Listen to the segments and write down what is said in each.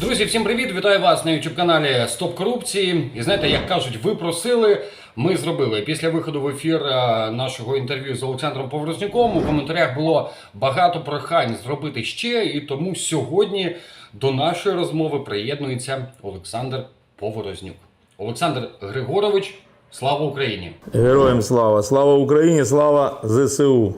Друзі, всім привіт! Вітаю вас на youtube каналі Стоп Корупції. І знаєте, як кажуть, ви просили, ми зробили. Після виходу в ефір е, нашого інтерв'ю з Олександром Поворознюком у коментарях було багато прохань зробити ще, і тому сьогодні до нашої розмови приєднується Олександр Поворознюк. Олександр Григорович, слава Україні! Героям слава! Слава Україні! Слава ЗСУ!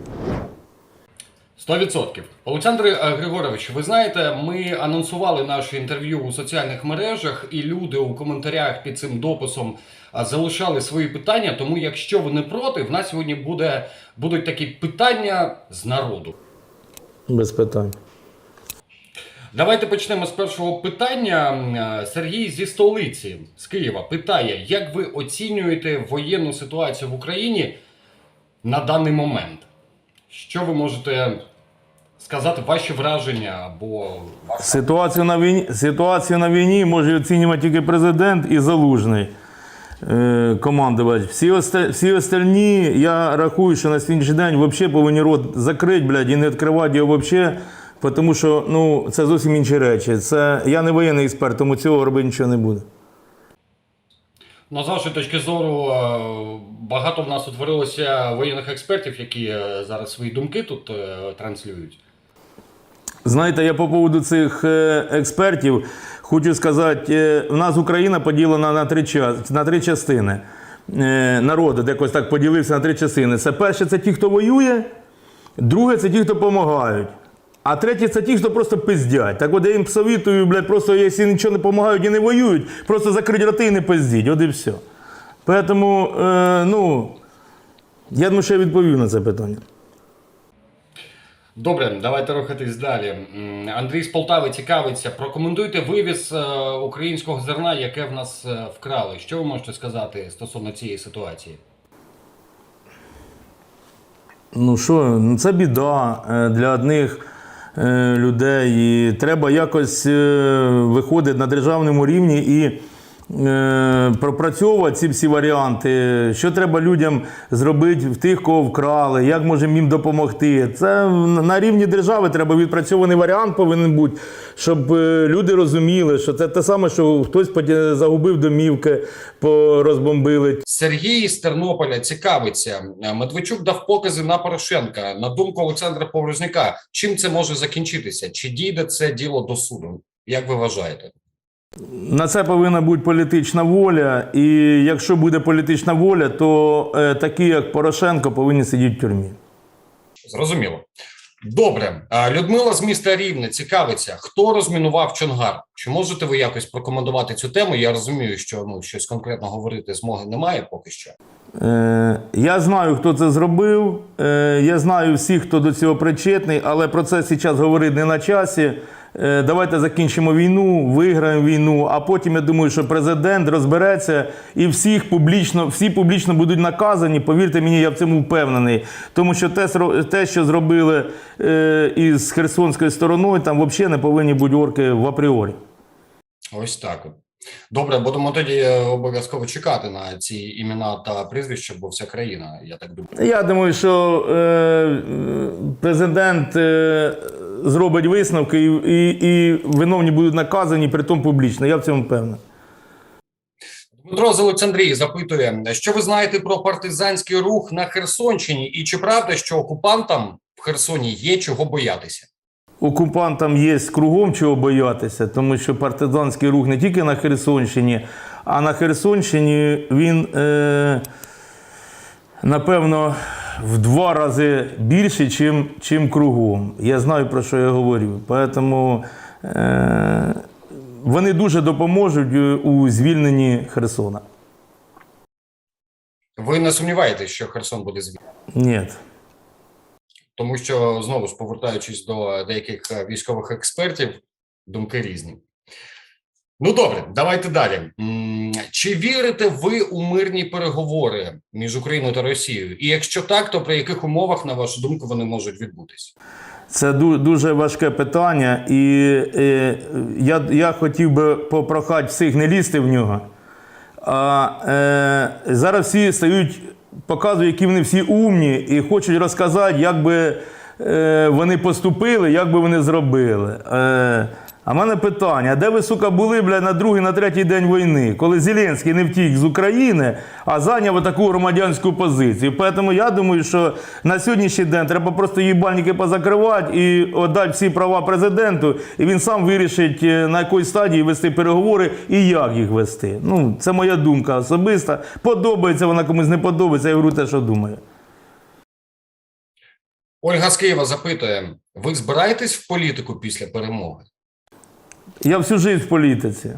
100%. Олександр е, Григорович, ви знаєте, ми анонсували наше інтерв'ю у соціальних мережах, і люди у коментарях під цим дописом залишали свої питання. Тому, якщо ви не проти, в нас сьогодні буде, будуть такі питання з народу. Без питань. Давайте почнемо з першого питання. Е, Сергій зі столиці з Києва питає: як ви оцінюєте воєнну ситуацію в Україні на даний момент? Що ви можете сказати, ваші враження або Ситуацію на війні, ситуацію на війні може оцінювати тільки президент і залужний е, командувач. Всі, оста, всі остальні, я рахую, що на сьогоднішній день взагалі повинні рот закрити, блядь, і не відкривати його взагалі. Тому що ну, це зовсім інші речі. Це, я не воєнний експерт, тому цього робити нічого не буде. Ну, з вашої точки зору, е, багато в нас утворилося воєнних експертів, які е, зараз свої думки тут транслюють. Знаєте, я по поводу цих е, експертів хочу сказати, е, в нас Україна поділена на три, на три частини. Е, Народ якось так поділився на три частини. Це перше, це ті, хто воює, друге, це ті, хто допомагають. А третє це ті, хто просто пиздять. Так от я їм совітую, блядь, просто якщо нічого не допомагають і не воюють, просто закрити роти і не пиздіть. От і все. Тому, ну, я думаю, що я відповів на це питання. Добре, давайте рухатись далі. Андрій з Полтави цікавиться. Прокоментуйте вивіз е, українського зерна, яке в нас е, вкрали. Що ви можете сказати стосовно цієї ситуації? Ну що, ну це біда е, для одних людей. І треба якось виходити на державному рівні і пропрацьовувати ці всі варіанти. Що треба людям зробити в тих, кого вкрали, як можемо їм допомогти. Це на рівні держави треба відпрацьований варіант повинен бути, щоб е, люди розуміли, що це те саме, що хтось загубив домівки, порозбомбили. Сергій з Тернополя цікавиться. Е, Медведчук дав покази на Порошенка. На думку Олександра Поворознюка, чим це може закінчитися? Чи дійде це діло до суду? Як ви вважаєте? На це повинна бути політична воля, і якщо буде політична воля, то е, такі, як Порошенко, повинні сидіти в тюрмі. Зрозуміло. Добре, Людмила з міста Рівне цікавиться, хто розмінував Чонгар? Чи можете ви якось прокоментувати цю тему? Я розумію, що ну щось конкретно говорити змоги немає поки що. Е, я знаю, хто це зробив. Е, я знаю всіх, хто до цього причетний, але про це зараз говорити не на часі. Е, давайте закінчимо війну, виграємо війну, а потім я думаю, що президент розбереться і всіх публічно, всі публічно будуть наказані. Повірте мені, я в цьому впевнений. Тому що те, те що зробили е, із Херсонською стороною, там взагалі не повинні бути орки в апріорі. Ось так. Добре, будемо тоді е, обов'язково чекати на ці імена та прізвища, бо вся країна, я так думаю. Я думаю, що е, е, президент е, зробить висновки і, і, і виновні будуть наказані, при тому публічно. Я в цьому певний. Дмитро з Олександрії запитує, що ви знаєте про партизанський рух на Херсонщині, і чи правда, що окупантам в Херсоні є чого боятися? Окупантам є кругом чого боятися, тому що партизанський рух не тільки на Херсонщині, а на Херсонщині він, е, напевно, в два рази більше, чим, чим кругом. Я знаю, про що я говорю. Тому е, вони дуже допоможуть е, у звільненні Херсона. Ви не сумніваєтесь, що Херсон буде звільнений? Ні. Тому що знову ж повертаючись до деяких е, військових експертів, думки різні. Ну добре, давайте далі. Чи вірите ви у мирні переговори між Україною та Росією? І якщо так, то при яких умовах, на вашу думку, вони можуть відбутись? Це дуже важке питання, і е, я, я хотів би попрохати всіх не лізти в нього. А е, зараз всі стають, показують, які вони всі умні, і хочуть розказати, як би е, вони поступили, як би вони зробили. Е, А в мене питання: де ви, сука, були, блядь, на другий, на третій день війни, коли Зеленський не втік з України, а зайняв таку громадянську позицію. Тому я думаю, що на сьогоднішній день треба просто їбальники позакривати і віддати всі права президенту, і він сам вирішить, е, на якій стадії вести переговори і як їх вести. Ну, це моя думка особиста. Подобається вона комусь не подобається, я говорю те, що думаю. Ольга з Києва запитує: ви збираєтесь в політику після перемоги? Я всю життя в політиці.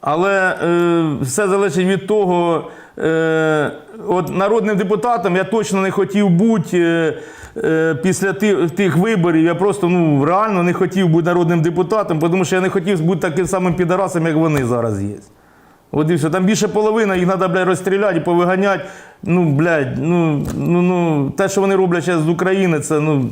Але е, все залежить від того, е, от народним депутатом я точно не хотів бути е, е, після тих, тих виборів. Я просто ну, реально не хотів бути народним депутатом, тому що я не хотів бути таким самим підарасом, як вони зараз є. От і все. Там більше половини, їх треба, блядь, розстріляти повиганяти. Ну, блядь, ну, ну, ну, те, що вони роблять зараз з України, це ну.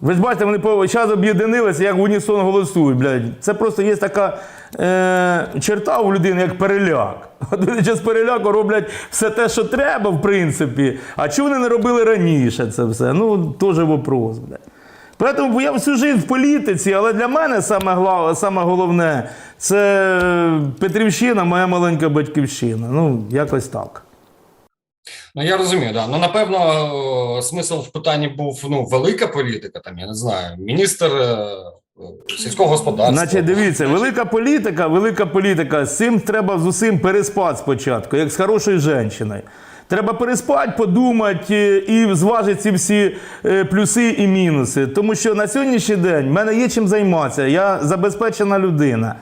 Ви ж бачите, вони час об'єднилися, як в унісон голосують, блядь. Це просто є така е, черта у людини, як переляк. От вони зараз переляку роблять все те, що треба, в принципі. А чому вони не робили раніше це все? Ну, теж вопрос, блядь. Тому я всю життя в політиці, але для мене саме, глав, саме головне це Петрівщина, моя маленька батьківщина. Ну, якось так. Ну я розумію, да. Ну напевно, смисл в питанні був ну велика політика. Там я не знаю, міністр е, е, сільського господарства. Значить, дивіться, велика політика, велика політика. З цим треба з усім переспати спочатку, як з хорошою жінкою. Треба переспати, подумати і зважити ці всі е, плюси і мінуси. Тому що на сьогоднішній день в мене є чим займатися. Я забезпечена людина.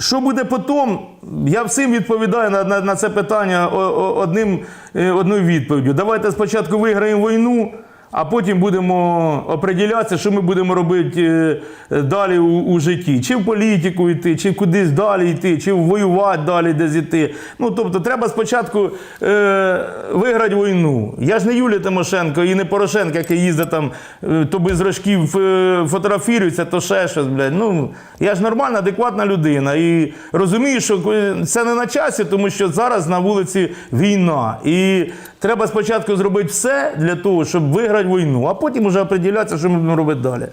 Що буде потім? Я всім відповідаю на, на, на це питання одним, е, одною відповіддю. Давайте спочатку виграємо війну, а потім будемо оприділятися, що ми будемо робити е, далі у, у житті. Чи в політику йти, чи кудись далі йти, чи воювати далі десь йти. Ну, тобто, треба спочатку е, виграти війну. Я ж не Юлія Тимошенко і не Порошенко, який їздить там, е, то без рожків е, фотографірується, то ще щось, блядь. Ну, я ж нормальна, адекватна людина. І розумію, що це не на часі, тому що зараз на вулиці війна. І треба спочатку зробити все для того, щоб виграти війну, а потім вже оприділятися, що ми будемо робити далі.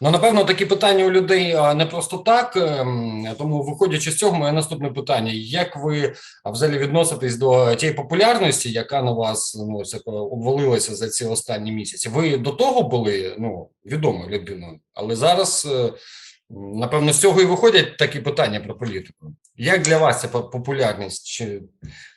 Ну, напевно, такі питання у людей не просто так. ем, Тому, виходячи з цього, моє наступне питання: як ви взагалі відноситесь до тієї популярності, яка на вас ну обвалилася за ці останні місяці? Ви до того були ну відомою людиною, але зараз е, напевно з цього і виходять такі питання про політику. Як для вас ця популярність чи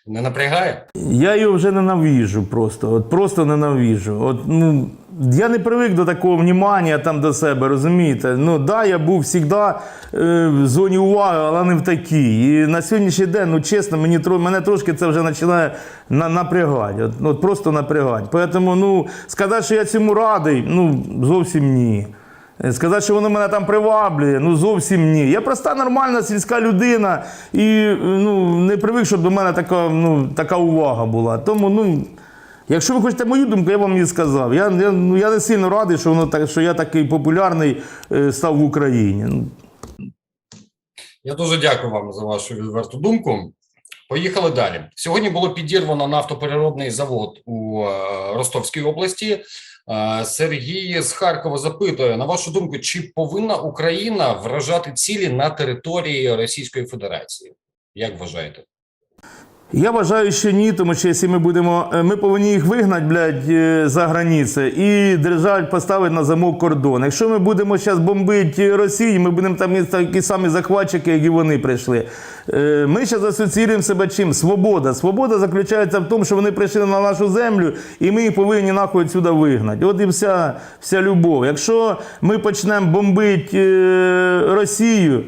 не напрягає? Я його вже ненавіжу просто. От просто ненавіжу. От, ну, я не привик до такого внімання там до себе, розумієте? Ну, да, я був завжди е, в зоні уваги, але не в такій. І на сьогоднішній день, ну чесно, мені, мене трошки це вже починає на, напрягати. От, от просто напрягати. Тому, ну, сказати, що я цьому радий, ну, зовсім ні. Сказати, що воно мене там приваблює, ну зовсім ні. Я проста нормальна сільська людина і ну, не привик, щоб до мене така, ну, така увага була. Тому, ну, якщо ви хочете мою думку, я вам її сказав. Я, я, ну, я не сильно радий, що, воно так, що я такий популярний е, став в Україні. Ну, Я дуже дякую вам за вашу відверту думку. Поїхали далі. Сьогодні було підірвано нафтопереробний завод у е, Ростовській області. Е, Сергій з Харкова запитує: на вашу думку, чи повинна Україна вражати цілі на території Російської Федерації? Як вважаєте? Я вважаю, що ні, тому що якщо ми будемо, е, ми повинні їх вигнати, блядь, е, за границі і держать, поставити на замок кордон. Якщо ми будемо зараз бомбити Росію, ми будемо там такі самі захватчики, як і вони прийшли. Е, Ми зараз асоціюємо себе чим? Свобода. Свобода заключається в тому, що вони прийшли на нашу землю, і ми їх повинні нахуй сюди вигнати. От і вся, вся любов. Якщо ми почнемо бомбити Росію.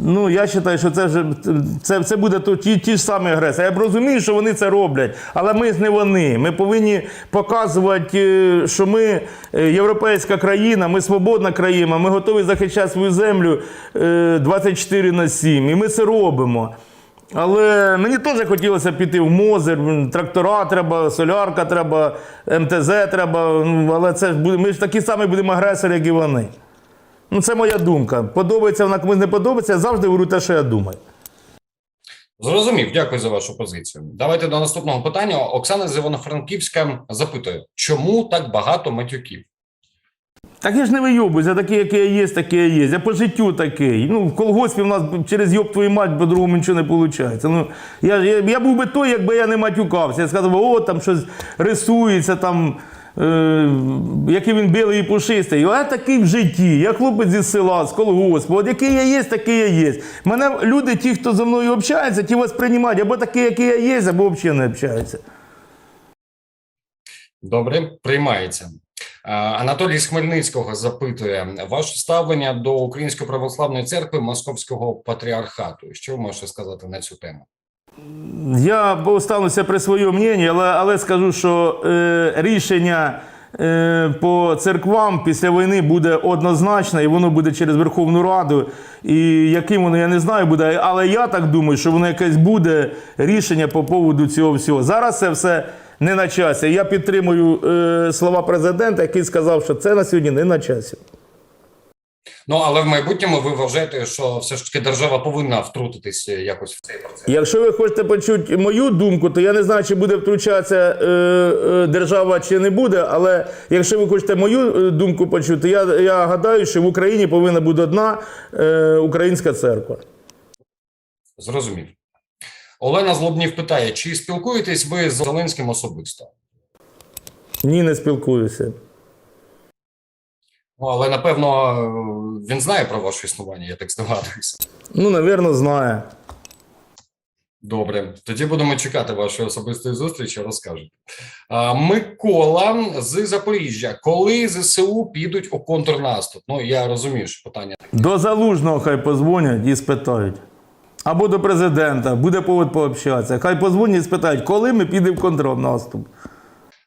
Ну, я вважаю, що це вже це, це буде то, ті, ті ж самі агресії. Я б розумію, що вони це роблять, але ми не вони. Ми повинні показувати, е, що ми е, європейська країна, ми свободна країна, ми готові захищати свою землю е, 24 на 7. І ми це робимо. Але мені теж хотілося піти в Мозер, трактора треба, солярка треба, МТЗ треба. Але це ж ми ж такі самі будемо агресори, як і вони. Ну, це моя думка. Подобається вона комусь не подобається, я завжди говорю те, що я думаю. Зрозумів, дякую за вашу позицію. Давайте до наступного питання. Оксана з Івано-Франківська запитує, чому так багато матюків? Так я ж не вийобуюся, такий, який я є, такий я є. Я по життю такий. Ну, в колгоспі в нас через йоб твою мать по-другому нічого не виходить. Ну, я, я, я був би той, якби я не матюкався. Я сказав, о, там щось рисується, там, е, який він білий і пушистий. Я такий в житті. Я хлопець зі села, з колгоспу. От який я є, такий я є. Мене люди, ті, хто зі мною общаються, ті вас приймають або такий, який я є, або взагалі не общаються. Добре, приймається. Анатолій з Хмельницького запитує ваше ставлення до Української православної церкви Московського патріархату. Що ви можете сказати на цю тему? Я остануся при своєму мненні, але, але скажу, що е, рішення е, по церквам після війни буде однозначне, і воно буде через Верховну Раду. І яким воно, я не знаю, буде. Але я так думаю, що воно якесь буде рішення по поводу цього всього. Зараз це все не на часі. Я підтримую е, слова президента, який сказав, що це на сьогодні не на часі. Ну але в майбутньому ви вважаєте, що все ж таки держава повинна втрутитися якось в цей процес. Якщо ви хочете почути мою думку, то я не знаю, чи буде втручатися е, е, держава, чи не буде. Але якщо ви хочете мою е, думку почути, я, я гадаю, що в Україні повинна бути одна е, українська церква. Зрозумів. Олена Злобнів питає: чи спілкуєтесь ви з Зеленським особисто? Ні, не спілкуюся. Ну, але напевно він знає про ваше існування, я так здогадуюся. Ну, напевно, знає. Добре, тоді будемо чекати вашої особистої зустрічі. Розкажете. А, Микола з Запоріжжя. Коли ЗСУ підуть у контрнаступ? Ну я розумію, що питання. До залужного хай позвонять і спитають. Або до президента, буде повод пообщатися. Хай позвонять і спитають, коли ми підемо в контрнаступ.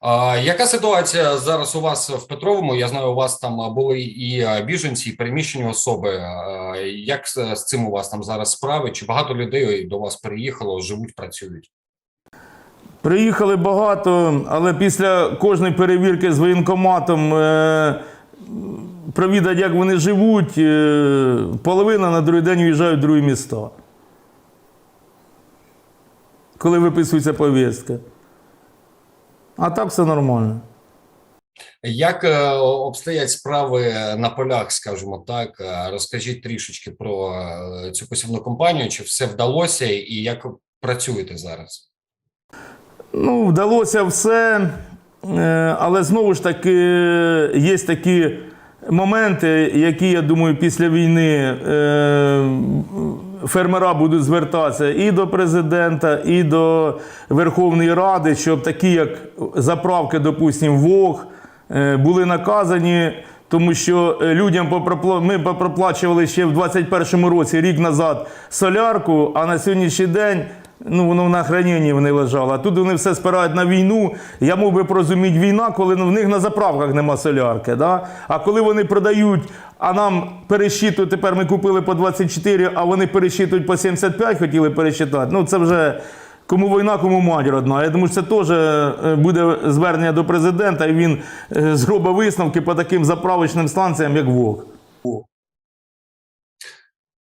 А, яка ситуація зараз у вас в Петровому? Я знаю, у вас там були і біженці, і переміщені особи. А, Як з цим у вас там зараз справи? Чи багато людей до вас переїхало, живуть, працюють? Приїхали багато, але після кожної перевірки з воєнкоматом е, провідать, як вони живуть, е, половина на другий день уїжджають в другі міста. Коли виписується повістка. А так все нормально. Як е, обстоять справи на полях, скажімо так? Е, Розкажіть трішечки про е, цю посівну кампанію, чи все вдалося, і як працюєте зараз? Ну, вдалося все, але знову ж таки є такі моменти, які, я думаю, після війни фермера будуть звертатися і до президента, і до Верховної Ради, щоб такі, як заправки, допустимо, ВОГ, е, були наказані. Тому що е, людям ми попроплачували ще в 21-му році, рік назад, солярку, а на сьогоднішній день ну, воно на храненні вони лежало. А тут вони все спирають на війну. Я мов би порозуміти війна, коли в них на заправках нема солярки. Да? А коли вони продають, а нам пересчитують, тепер ми купили по 24, а вони пересчитують по 75, хотіли пересчитати. Ну це вже. Кому війна, кому мать родна. Я думаю, що це теж е, буде звернення до президента, і він е, зробить висновки по таким заправочним станціям, як ВОК.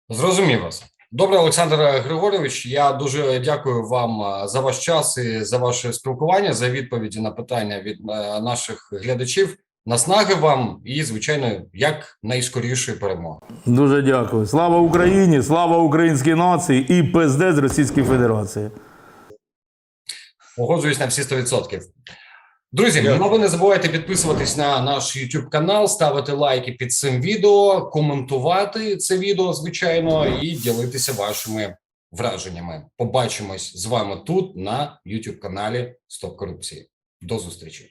Зрозумів вас. Добре, Олександр Григорович. Я дуже дякую вам е, за ваш час і за ваше спілкування, за відповіді на питання від е, наших глядачів. Наснаги вам і, звичайно, як найскорішої перемоги. Дуже дякую. Слава Україні, слава українській нації і ПСД з Російської Федерації. Погоджуюсь на всі 100%. Друзі, ну ви не забувайте підписуватись на наш YouTube канал, ставити лайки під цим відео, коментувати це відео, звичайно, і ділитися вашими враженнями. Побачимось з вами тут на YouTube каналі Стоп Корупції. До зустрічі.